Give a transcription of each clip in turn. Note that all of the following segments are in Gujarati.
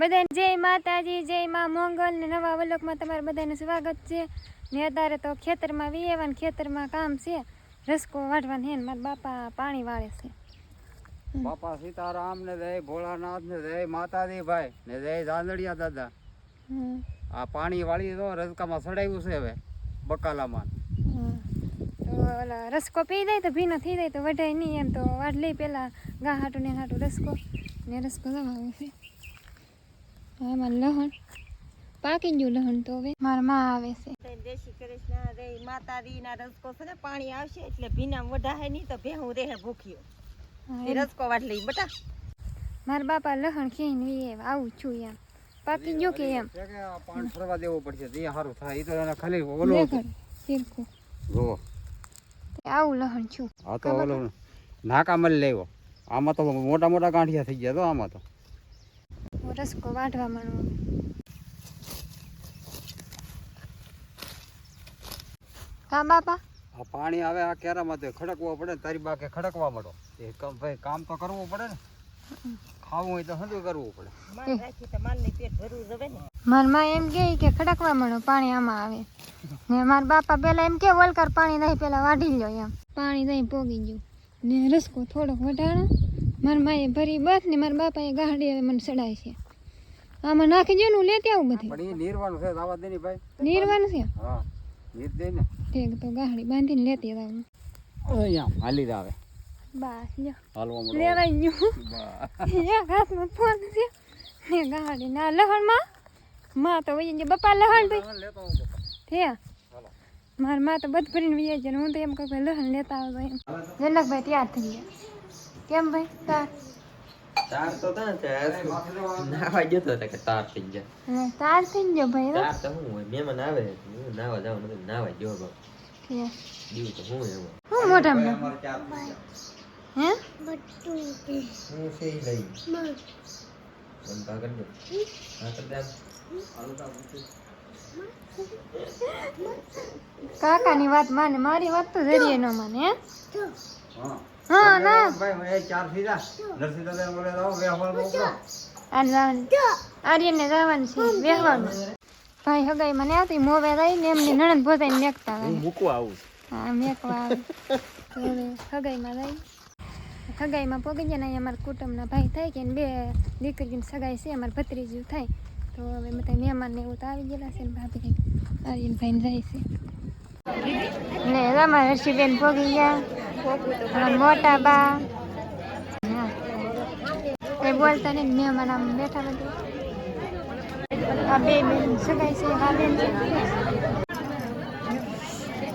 બધાને જય માતાજી જય મા મોંગલ ને નવા વલોકમાં તમારું બધાનું સ્વાગત છે. ને અત્યારે તો ખેતરમાં વિયેવાનું ખેતરમાં કામ છે. રસકો વાઢવાનું હે ને મારા બાપા પાણી વાળે છે. બાપા સીતારામ ને જય ભોળાનાથ ને જય માતાજી ભાઈ ને જય જાંદડિયા દાદા. આ પાણી વાળી તો રસકામાં સડાવ્યું છે હવે બકાલામાં. ઓલા રસકો પી જાય તો ભીનો થઈ જાય તો વઢાય નહીં એમ તો વાઢ લઈ પેલા ગા હાટું ને હાટું રસકો. ને રસકો જમાવે છે. આમાં લહણ. પાકી ગયું લહણ તો હવે. મારા માં આવે છે. દેશી કૃષ્ણ રે માતાજી ના રસકો છે ને પાણી આવશે એટલે ભીના વઢાહે નહીં તો ભેહું રહે ભૂખ્યો. એ રસકો વાટ લઈ બટા. મારા બાપા લહણ ખીને આવું છું એમ. પાકી ગયો કે એમ. પાણી ફરવા દેવો પડશે એ સારું થાય. એ તો એને ખાલી ઓલો લેખડ, જો આવું લહણ છું. આ તો ઓલો નાકામાં લેવો. આમાં તો મોટા મોટા ગાંઠિયા થઈ ગયા તો આમાં તો. રસકો વાઢવા માંડવો હા બાપા. આ પાણી આવે આ કેરામાં તો ખડકવો પડે ને તારી બાકે ખડકવા માંડો. એ કામ ભાઈ કામ તો કરવું પડે ને. ખાવું હોય તો હજુ કરવું પડે. માન રાખી તો માન ને પેટ ભરવું જવે ને. મારા માં એમ કે કે ખડકવા માંડો પાણી આમાં આવે. ને મારા બાપા પેલા એમ કે વલકર પાણી નહીં પેલા વાઢી લ્યો એમ. પાણી નહીં પોગી ગયું. ને રસકો થોડોક વટાણો મારા માએ ભરી બસ ને મારા બાપાએ ગાડી હવે મને ચડાય છે. આમાં નાખી જો હું લેતી આવું બધું. પણ એ નીરવાનું છે દાવા દેની ભાઈ. નીરવાનું છે? હા નીર દે ને ઠીક તો ગાડી બાંધીને લેતી આવું. અહીંયા હાલી જ આવે. બસ જો. હાલવા માંડો લેવાઈ ગયું બા. એક હાથમાં ફોન છે. ને ગાડી ના લહણમાં તો વઈ ગયા બપા લહણ ભાઈ. લેતો હું પપ્પા. મારા માં તો બધ ભરીને વહી જાય હું તો એમ કહું લહણ લેતા આવજો એમ. જનકભાઈ તૈયાર થઈ ગયા. કેમ ભાઈ? તાર. તાર તો તા છે નાવા જતો હતો કે તાર થઈ ગયા. તાર થઈ ગયો ભાઈ તાર તો શું હોય મહેમાન આવે હું નાવા જાવ મને નાવા ગયો બાપ દીવ તો હું એવો. હું મોટા હે? હું છે લઈ. બંધ કરી દે. હા કરી દે કાકાની વાત માને મારી વાત તો જરીએ ન માને હે? હા. હા ના. ભાઈ મને ચાર સીધા. નરસિંહ બોલે તો વ્યવહાર મોકલો આ જવાનું. છે વેહવાનું ભાઈ હગાઈ મને આવતી મોવે રહી ને એમની નણંદ પોતાને મેકતા મૂકવા આવું હા મેકવા આવે. હગાઈમાં રહી. હગાઈમાં પોગી ગયા ને અમારા કુટુંબના ભાઈ થાય કે ને બે દીકરીની સગાઈ છે અમારા ભત્રીજું થાય. તો હવે બધા મહેમાન ને એવું તો આવી ગયેલા છે ને ભાભી આર્યન ભાઈને જાય છે. ને અમારા હર્ષિબેન પોગી ગયા. મોટા બા. કઈ બોલતા નહીં મેં આમ બેઠા બધું. આ બે બેન સગાઈ છે આ બેન. છે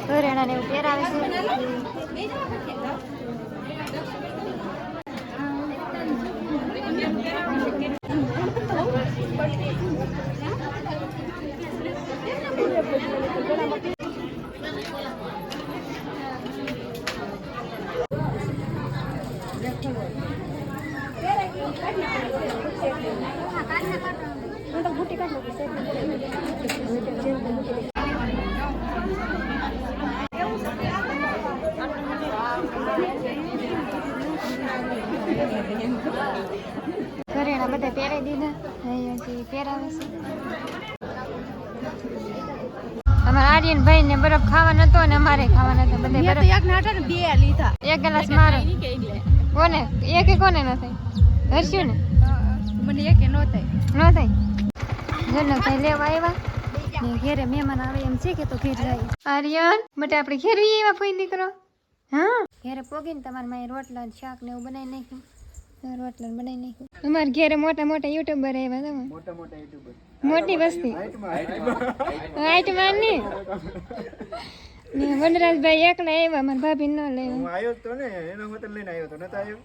ઘરેણાને એવું પહેરાવે છે. ઘરેણા બધા પહેરાવી દીધા. અહીંયાથી પહેરાવે છે. અમારા આર્યન ભાઈ ને બરફ ખાવાનો હતો ને અમારે ખાવાનો હતો બધે બરફ. એક નાટા ને બે લીધા. એક ગ્લાસ મારો. કોને? એક કોને ન થાય? હર્ષ્યું ને મને એક નો થાય. ન થાય? જનકભાઈ લેવા આવ્યા. ને ઘેરે મહેમાન આવે એમ છે કે તો ઘેર જાય. આર્યન બટે આપણે ઘેર એવા કોઈ દીકરો. હા? ઘેરે પોગીને તમારા માએ રોટલા શાક ને એવું બનાવી નાખ્યું. હા, રોટલા બનાવી નાખ્યું. અમારા ઘેરે મોટા મોટા યુટ્યુબર આવ્યા તમે. મોટા મોટા યુટ્યુબર. મોટી વસ્તી. હાઈટમાં ની ને વનરાજભાઈ એકલા આવ્યા મારા ભાભી ન લઈ આવ્યો. તો ને એનો હોતર લઈને આવ્યો તો નતો આવ્યો.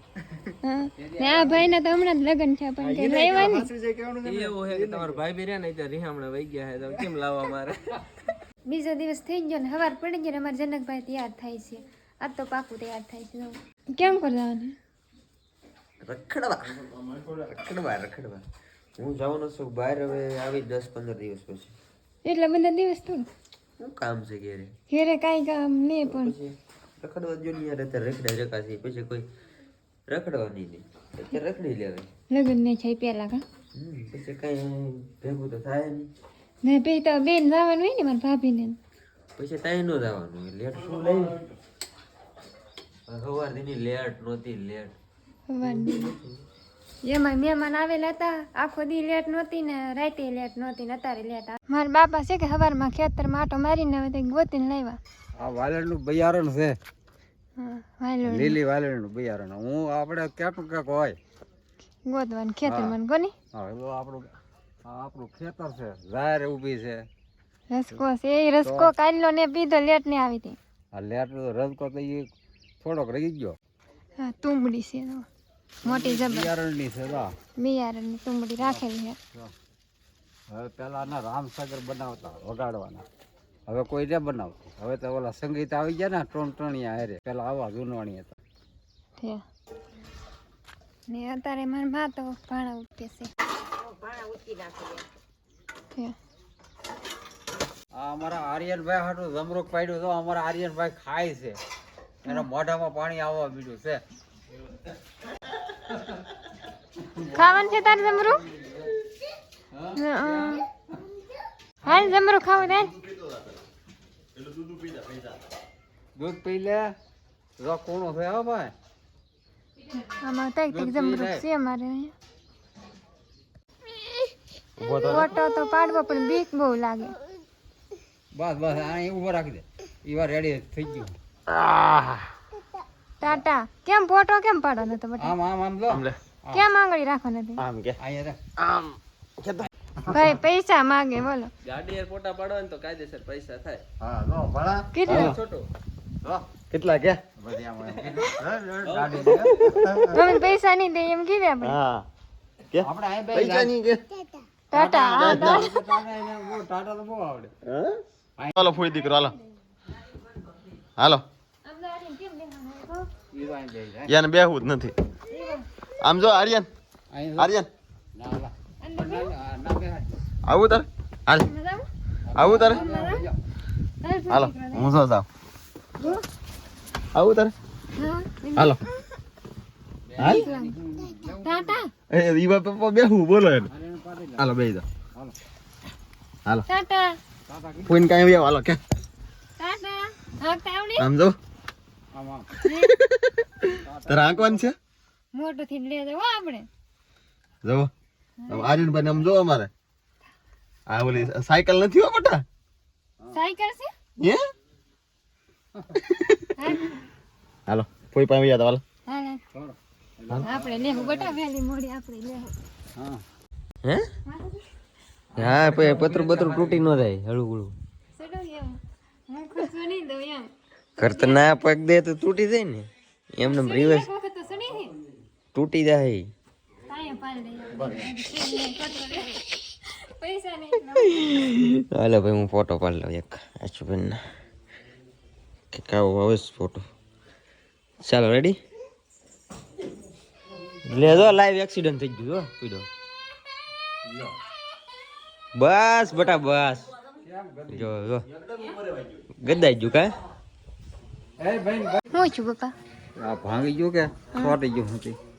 હા. ને આ ભાઈ ના તો હમણાં જ લગ્ન છે પણ કે ને એવું હે કે તમાર ભાઈ બી રહ્યા ને ત્યાં રીહામણા વઈ ગયા હે તો કેમ લાવવા મારે? બીજો દિવસ થઈ ગયો ને સવાર પડી ગયો ને અમારા જનકભાઈ તૈયાર થાય છે. આ તો પાકું તૈયાર થાય છે. કેમ કરવાનું? રખડવા. રખડવા રખડવા. હું જવાનો છું બહાર હવે આવી દસ પંદર દિવસ પછી. એટલે બધા દિવસ તો? શું કામ છે ઘેરે? ઘેરે કાંઈ કામ નહીં પણ. રખડવા જો નહીં યાર અત્યારે રખડે રખાશે પછી કોઈ રખડવાની નહીં. અત્યારે રખડી લેવાય લગ્ન નહીં થાય પહેલા કા? પછી કઈ ભેગું તો થાય નહીં. ને પછી તો બેન જવાનું હોય ને મારા ભાભીને. પછી ત્યાં નો જવાનું. લેટ શું લઈ? સવારની લેટ નહોતી લેટ. એમાં મહેમાન આવેલા હતા. આખો દી લેટ નહોતી ને રાતે લેટ નહોતી ને અત્યારે લેટ મારા બાપા છે કે સવારમાં ખેતરમાં આટો મારીને હવે તે ગોતીને લાવ્યા. આ વાલણનું બિયારણ છે. લીલી વાલણનું બિયારણ. હું આપણે ક્યાંક ક્યાંક હોય. ગોતવાનું ખેતરમાં કોની? હા એ આપણું આ આપણું ખેતર છે. ઝાર ઊભી છે. રસકો છે. એ રસકો કાઢલો ને પીધો લેટ ને આવી હતી. આ લેટ રસકો તો એ થોડોક રહી ગયો. હા તુંબડી છે. મોટી જબરણની છે તો બિયારણની તુંબડી રાખેલી છે. હવે પેલા ના રામસાગર બનાવતા વગાડવાના. હવે કોઈ ને બનાવતું. હવે તો ઓલા સંગીત આવી ગયા ને ત્રણ ત્રણિયા હારે. પેલા આવા જૂનવાણી હતા. ને અત્યારે મારા મા તો ભાણા ઉઠે છે. ભાણા નાખી અમારા આર્યનભાઈ હાટું જમરૂક પાડ્યું તો અમારા આર્યનભાઈ ખાય છે. એના મોઢામાં પાણી આવવા બીજું છે. ખાવાનું છે તારે જમરું? હાલ જમરું ખાવું તાર દૂધ પી લે. રો કોણો છે હો ભાઈ? આમાં તઈ તઈ જમરું છે અમારે ફોટો તો પાડવો પણ બીક બહુ લાગે. બસ બસ અહીં ઊભો રાખી દે. ઈ વાર રેડી થઈ ગયું. ટાટા કેમ ફોટો કેમ પાડવાનો હતો બટા આમ આમ આમ જો કેમ આંગળી રાખવાનો આમ કે. રે. ભાઈ પૈસા માંગે બોલો. ગાડી ફોટા પાડવા તો કાયદેસર પૈસા થાય. હા નો ભાડા. કેટલા? છોટો. કેટલા કે? આમ. હે, હે. તમે પૈસા નહીં દે એમ કીધે આપણે. આપણે અહીં પૈસા નહીં કે? ટાટા હા ટાટા. તો બહુ આવડે હાલો ફોઈ દીકરો હાલો. હાલો. યાને બેહવું જ નથી. આમ જો આર્યન. આર્યન. આવું તારે? હાલ. આવું તારે? હાલો હું જો જાઉં. આવું તારે? હાલો. હાલ. ટાટા એ ઈવા પપ્પા બેહવું બોલો એને. હાલો બેહી જાઓ. હાલો. ટાટા ફોઈન કાંઈ આવ્યા હાલો કે. ટાટા. હાંકતા આવડે? આમ જો. આમ આમ છે? મોટું થી લે જવો આપણે. જો આર્યનભાઈ આમ જો અમારે. આ ઓલી સાયકલ નથી હો બટા? સાયકલ છે? હે? હાલો કોઈ પાસે આવ્યા હાલો. હાલ હાલ. આપણે લેવું બટા વહેલી મોડી આપણે લેવું હા. હે? હા પછી પતરું બતરું તૂટી ન જાય હળું હળું ચડો હું ખુશ નહીં દઉં એમ. કરતા ના પગ દે તો તૂટી જાય ને. એમને રિવર્સ તૂટી જાય. હાલો ભાઈ હું ફોટો પાડી લઉં એક અશુબેન કે કાવો આવે છે ફોટો ચાલો રેડી લે જો લાઈવ એક્સિડન્ટ થઈ ગયું જો પીડો. બસ બટા બસ જો જો. ગદાઈ ગયું કા? એ હું છું આ ભાંગી ગયું કે ફોટી ગયું એ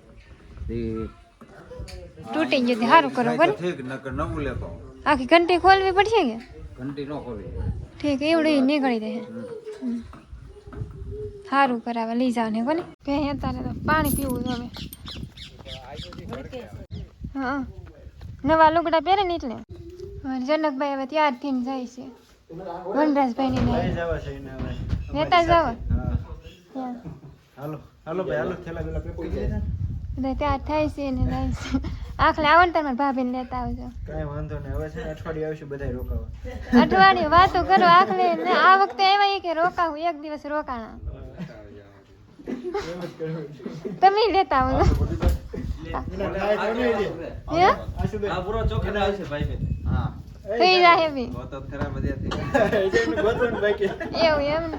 તૂટી ગયો તે સારું કરો બોલ ઠીક નકર નવું લેતો આખી ઘંટી ખોલવી પડશે કે? ઘંટી ન ખોલવી ઠીક એવડું નીકળી દે સારું કરાવે લઈ જાવ ને કોને કે અત્યારે તો પાણી પીવું હવે. હા. નવા લુગડા પહેરે ને એટલે? જનકભાઈ હવે ત્યાર થઈને જાય છે. વનરાજભાઈ ને. નેતા જાવ બધા ત્યાર થાય છે ને જાય છે આખલે આવો ને ભાભીને લેતા આવજો. કાંઈ વાંધો નહીં. હવે છે ને અઠવાડિયે આવશે બધા રોકાવા. અઠવાડિયું વાતો કરો આખલે ને. આ વખતે એવા કે રોકાવું એક દિવસ રોકાણા. તમે લેતા આવજો. હે આ પૂરો ચોખ્ખો આવશે ભાઈ હા. થઈ જાય બી એવું. એમ ને.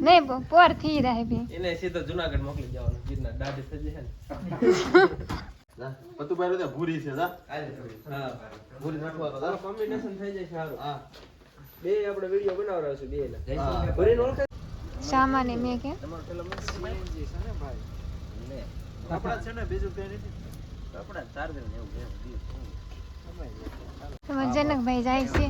નહીં પોર થઈ રહે બી એને સીધો જુનાગઢ મોકલી જવાનું દાઢી થઈ જશે પતુભાઈ તો ભૂરી છે હા ભૂરી નાખવા તો કોમ્બિનેશન થઈ જાય સારું હા. બે આપણે વિડિયો બનાવડાવશું બે ના. ભૂરીને ઓળખે? સામાને મેં કે. આપણા છે ને બીજું કઈ નથી? કપડા ચાર ને એવું કે. જનકભાઈ જાય છે.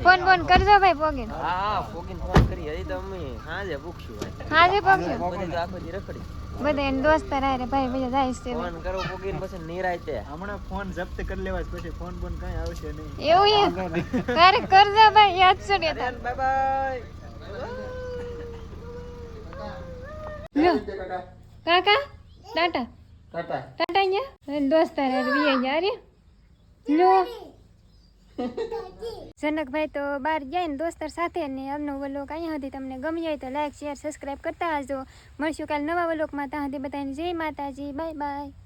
ફોન ફોન કરજો ભાઈ પોગીન. હા પોગીન ફોન કરી હજી તો અમે સાંજે પૂછશું ભાઈ હાજે પોગજો આખો દી રખડી. બધા એને દોસ્ત હારે ભાઈ બધા જાય છે ફોન કરો ફોગીને પછી નિરાયતે હમણાં ફોન જપ્ત કરી લેવા પછી ફોન બોન કઈ આવશે નહીં. એવું એ તારે કરજો ભાઈ યાદ છોડી હતા બાય બાય કાકા ટાટા. ટાટા. અહીંયા? દોસ્ત હારે બી ગયા રે. લ્યો. જનકભાઈ તો બહાર જાય ને દોસ્તર સાથે ને અમનો વલોક અહીંયા હતી તમને ગમી હોય તો લાઈક શેર સબસ્ક્રાઈબ કરતા આવજો મળશું કાલે નવા વલોકમાં ત્યાં સુધી બધાને જય માતાજી. Bye bye